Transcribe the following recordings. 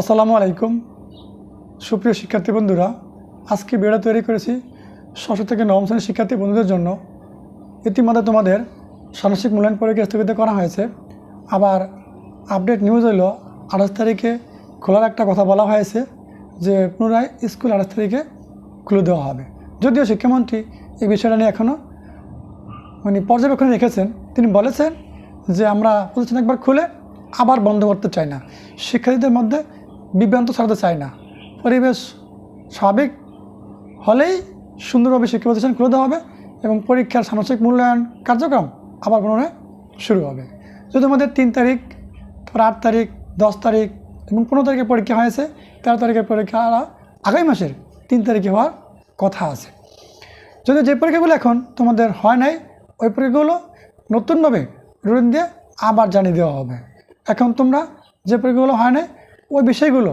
আসসালামু আলাইকুম। সুপ্রিয় শিক্ষার্থী বন্ধুরা, আজকে বেড়া তৈরি করেছি ষষ্ঠ থেকে নবম শ্রেণির শিক্ষার্থী বন্ধুদের জন্য। ইতিমধ্যে তোমাদের ষান্মাসিক মূল্যায়ন পরীক্ষা স্থগিত করা হয়েছে। আবার আপডেট নিউজ হইল, আঠাশ তারিখে খোলার একটা কথা বলা হয়েছে যে, পুনরায় স্কুল আঠাশ তারিখে খুলে দেওয়া হবে। যদিও শিক্ষামন্ত্রী এই বিষয়টা নিয়ে এখনও মানে পর্যবেক্ষণে রেখেছেন। তিনি বলেছেন যে, আমরা প্রতিষ্ঠান একবার খুলে আবার বন্ধ করতে চাই না। শিক্ষার্থীদের মধ্যে বিভ্রান্ত ছড়াতে চাই না। পরিবেশ স্বাভাবিক হলেই সুন্দরভাবে শিক্ষা প্রতিষ্ঠান খুলে দেওয়া হবে এবং পরীক্ষার সামাজিক মূল্যায়ন কার্যক্রম আবার পুনরায় শুরু হবে। যদি আমাদের তিন তারিখ, তারপর আট তারিখ, দশ তারিখ এবং পনেরো তারিখে পরীক্ষা হয়েছে, তেরো তারিখের পরীক্ষা আগামী মাসের তিন তারিখে হওয়ার কথা আছে। যদি যে পরীক্ষাগুলো এখন তোমাদের হয় নাই, ওই পরীক্ষাগুলো নতুনভাবে রুটিন দিয়ে আবার জানিয়ে দেওয়া হবে। এখন তোমরা যে পরীক্ষাগুলো হয় নাই ওই বিষয়গুলো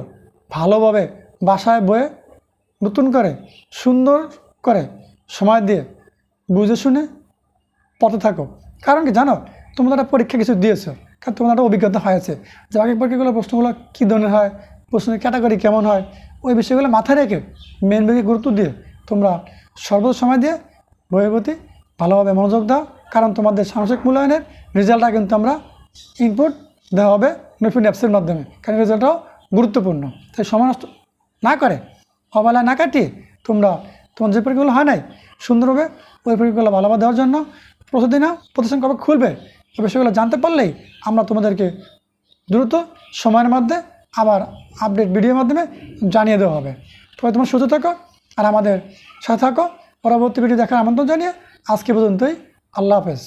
ভালোভাবে বাসায় বয়ে নতুন করে, সুন্দর করে সময় দিয়ে বুঝে শুনে পথে থাকো। কারণ কি জানো? তোমরা একটা পরীক্ষা কিছু দিয়েছ। কারণ তোমার একটা অভিজ্ঞতা হয়েছে যে আগে পরীক্ষাগুলো প্রশ্নগুলো কী ধরনের হয়, প্রশ্নের ক্যাটাগরি কেমন হয়, ওই বিষয়গুলো মাথায় রেখে মেন বেগে গুরুত্ব দিয়ে তোমরা সর্বোচ্চ সময় দিয়ে বইয়ের প্রতি ভালোভাবে মনোযোগ দাও। কারণ তোমাদের সামাজিক মূল্যায়নের রেজাল্টটা কিন্তু আমরা ইনপুট দেওয়া হবে নতুন অ্যাপসের মাধ্যমে। কারণ রেজাল্টটাও গুরুত্বপূর্ণ। তাই সময় নষ্ট না করে, অবহেলা না কাটিয়ে তোমরা তোমার যে পরীক্ষাগুলো হয় নাই, সুন্দরভাবে ওই পরীক্ষাগুলো ভালোভাবে দেওয়ার জন্য প্রতিদিনও প্রতিষ্ঠান কবে খুলবে ওই বিষয়গুলো জানতে পারলেই আমরা তোমাদেরকে দ্রুত সময়ের মধ্যে আবার আপডেট ভিডিওর মাধ্যমে জানিয়ে দেওয়া হবে। তবে তোমার সুস্থ থাকো আর আমাদের সাথে থাকো। পরবর্তী ভিডিও দেখার আমন্ত্রণ জানিয়ে আজকে পর্যন্তই। আল্লাহ হাফেজ।